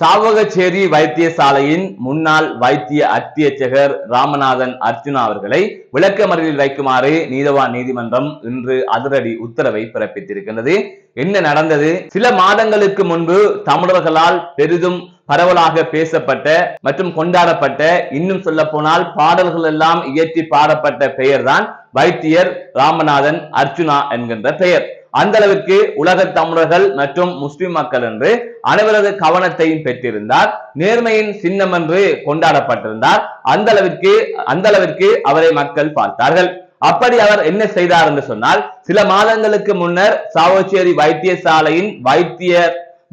சாவகச்சேரி வைத்தியசாலையின் முன்னாள் வைத்திய அத்தியட்சகர் ராமநாதன் அர்ஜுனா அவர்களை விளக்கமறியலில் வைக்குமாறு நீதவான் நீதிமன்றம் இன்று அதிரடி உத்தரவை பிறப்பித்திருக்கின்றது. என்ன நடந்தது? சில மாதங்களுக்கு முன்பு தமிழர்களால் பெரிதும் பரவலாக பேசப்பட்ட மற்றும் கொண்டாடப்பட்ட இன்னும் சொல்ல போனால் பாடல்கள் எல்லாம் இயற்றி பாடப்பட்ட பெயர்தான் வைத்தியர் ராமநாதன் அர்ஜுனா என்கின்ற பெயர். அந்த அளவிற்கு உலக தமிழர்கள் மற்றும் முஸ்லிம் மக்கள் என்று அனைவரது கவனத்தையும் பெற்றிருந்தார். நேர்மையின் சின்னம் என்று கொண்டாடப்பட்டிருந்தார். அந்த அளவிற்கு அந்த அளவிற்கு அவரை மக்கள் பார்த்தார்கள். அப்படி அவர் என்ன செய்தார் என்று சொன்னால் சில மாதங்களுக்கு முன்னர் சாவச்சேரி வைத்தியசாலையின் வைத்திய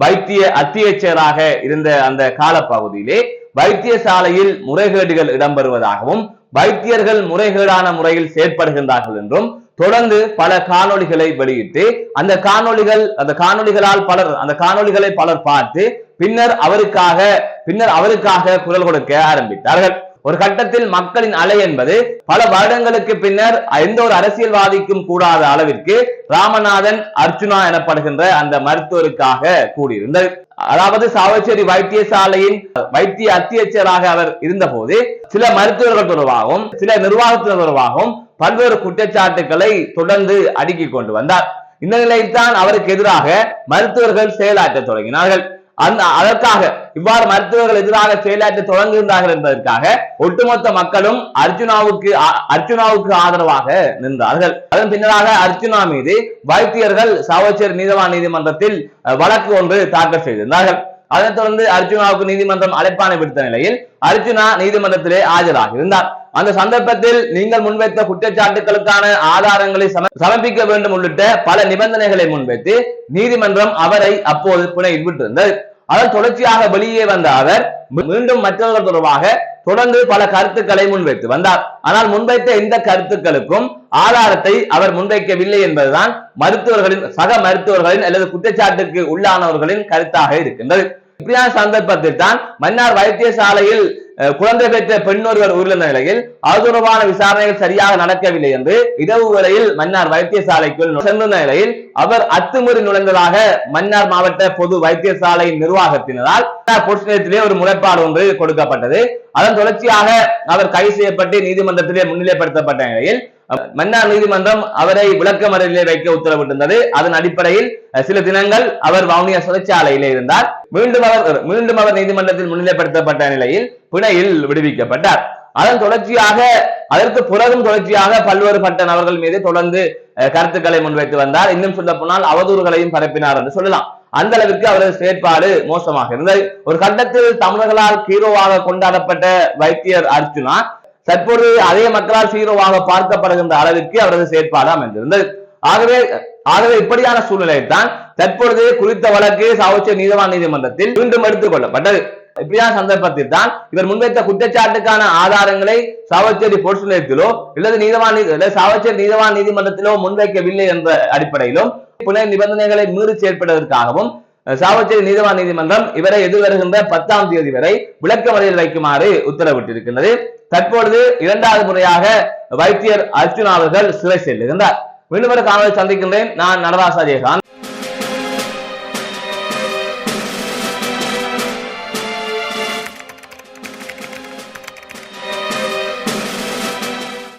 வைத்திய அத்தியட்சராக இருந்த அந்த காலப்பகுதியிலே வைத்தியசாலையில் முறைகேடுகள் இடம்பெறுவதாகவும் வைத்தியர்கள் முறைகேடான முறையில் செயற்படுகின்றார்கள் என்றும் தொடர்ந்து பல காணொளிகளை வெளியிட்டு அந்த காணொளிகள் அந்த காணொளிகளால் பலர் அந்த காணொளிகளை பலர் பார்த்து பின்னர் அவருக்காக பின்னர் அவருக்காக குரல் கொடுக்க ஆரம்பித்தார்கள். ஒரு கட்டத்தில் மக்களின் அலை என்பது பல வருடங்களுக்கு பின்னர் எந்த ஒரு அரசியல்வாதிக்கும் கூடாத அளவிற்கு ராமநாதன் அர்ஜுனா எனப்படுகின்ற அந்த மருத்துவருக்காக கூடியிருந்தது. அதாவது சாவச்சேரி வைத்தியசாலையின் வைத்திய அத்தியட்சராக அவர் இருந்தபோது சில மருத்துவர்கள் தொடர்பாகவும் சில நிர்வாகத்தினர் தொடர்பாகவும் பல்வேறு குற்றச்சாட்டுகளை தொடர்ந்து அடுக்கிக் கொண்டு வந்தார். இந்த நிலையில்தான் அவருக்கு எதிராக மருத்துவர்கள் செயலாற்ற தொடங்கினார்கள். அந்த அதற்காக இவ்வாறு மருத்துவர்கள் எதிராக செயலாற்ற தொடங்குகின்றார்கள் என்பதற்காக ஒட்டுமொத்த மக்களும் அர்ஜுனாவுக்கு அர்ஜுனாவுக்கு ஆதரவாக நின்றார்கள். அதன் பின்னராக அர்ஜுனா மீது வைத்தியர்கள் சகோச்சர் நீதவான் நீதிமன்றத்தில் வழக்கு ஒன்று தாக்கல் செய்திருந்தார்கள். அதைத் தொடர்ந்து அர்ஜுனாவுக்கு நீதிமன்றம் அழைப்பானை விடுத்த நிலையில் அர்ஜுனா நீதிமன்றத்திலே ஆஜராக இருந்தார் அந்த சந்தர்ப்பத்தில் நீங்கள் முன்வைத்த குற்றச்சாட்டுகளுக்கான ஆதாரங்களை சமர்ப்பிக்க வேண்டும் உள்ளிட்ட பல நிபந்தனைகளை முன்வைத்து நீதிமன்றம் அவரை அப்போது புனையில் விட்டிருந்தது. அதன் தொடர்ச்சியாக வெளியே வந்த அவர் மீண்டும் மற்றவர்கள் தொடர்பாக தொடர்ந்து பல கருத்துக்களை முன்வைத்து வந்தார். ஆனால் முன்வைத்த இந்த கருத்துக்களுக்கும் ஆதாரத்தை அவர் முன்வைக்கவில்லை என்பதுதான் மருத்துவர்களின் சக மருத்துவர்களின் அல்லது குற்றச்சாட்டுக்கு உள்ளானவர்களின் கருத்தாக இருக்கின்றது. இப்படியான சந்தர்ப்பத்தில் தான் மன்னார் வைத்தியசாலையில் குழந்தை பெற்ற பெண்ணொருவர் உயிரிழந்த நிலையில் அது தொடர்பான விசாரணைகள் சரியாக நடக்கவில்லை என்று இரவு வேளையில் மன்னார் வைத்தியசாலைக்குள் சென்றிருந்த நிலையில் அவர் அத்துமீறி நுழைந்ததாக மன்னார் மாவட்ட பொது வைத்தியசாலை நிர்வாகத்தினரால் பொலிஸ் நிலையத்திலே ஒரு முறைப்பாடு ஒன்று கொடுக்கப்பட்டது. அதன் தொடர்ச்சியாக அவர் கைது செய்யப்பட்டு நீதிமன்றத்திலே முன்னிலைப்படுத்தப்பட்ட நிலையில் மன்னார் நீதிமன்றம் அவரை விளக்கமறையிலே வைக்க உத்தரவிட்டிருந்தது. அதன் அடிப்படையில் சில தினங்கள் அவர் வவுனியா சிறைச்சாலையிலே இருந்தார். மீண்டும் அவர் மீண்டும் அவர் நீதிமன்றத்தில் முன்னிலைப்படுத்தப்பட்ட நிலையில் பிணையில் விடுவிக்கப்பட்டார். அதன் தொடர்ச்சியாக அதற்கு பிறகும் தொடர்ச்சியாக பல்வேறு பட்ட நபர்கள் மீது தொடர்ந்து கருத்துக்களை முன்வைத்து வந்தார். இன்னும் சொல்ல போனால் அவதூறுகளையும் பரப்பினார் என்று சொல்லலாம். அந்த அளவிற்கு அவரது செயற்பாடு மோசமாக இருந்தது. ஒரு கட்டத்தில் தமிழர்களால் ஹீரோவாக கொண்டாடப்பட்ட வைத்தியர் அர்ஜுனா தற்பொழுது அதே மக்களால் சீரோவாக பார்க்கப்படுகின்ற அளவிற்கு அவரது செயற்பாடு அமைந்திருந்தது. ஆகவே ஆகவே இப்படியான சூழ்நிலையில் தான் தற்பொழுது குறித்த வழக்கு சாவச்சேரி நீதவான் நீதிமன்றத்தில் மீண்டும் எடுத்துக் கொள்ளப்பட்டது இப்படியான சந்தர்ப்பத்தில் தான் இவர் முன்வைத்த குற்றச்சாட்டுக்கான ஆதாரங்களை சாவச்சேரி பொருட்கள் நிலையத்திலோ அல்லது நீதவான் சாவச்சேரி நீதவான் நீதிமன்றத்திலோ முன்வைக்கவில்லை என்ற அடிப்படையிலும் புனை நிபந்தனைகளை மீறி செயற்படுவதற்காகவும் சாவச்சேரி நீதவான் நீதிமன்றம் இவரை எதிர்வருகின்ற பத்தாம் தேதி வரை விளக்கமறையில் வைக்குமாறு உத்தரவிட்டிருக்கின்றது. தற்பொழுது இரண்டாவது முறையாக வைத்தியர் அர்ஜுனா அவர்கள் சிறை செல்லுகின்றார். மீண்டும் ஒரு காணொலி சந்திக்கின்றேன். நான் நடராசாரியகான்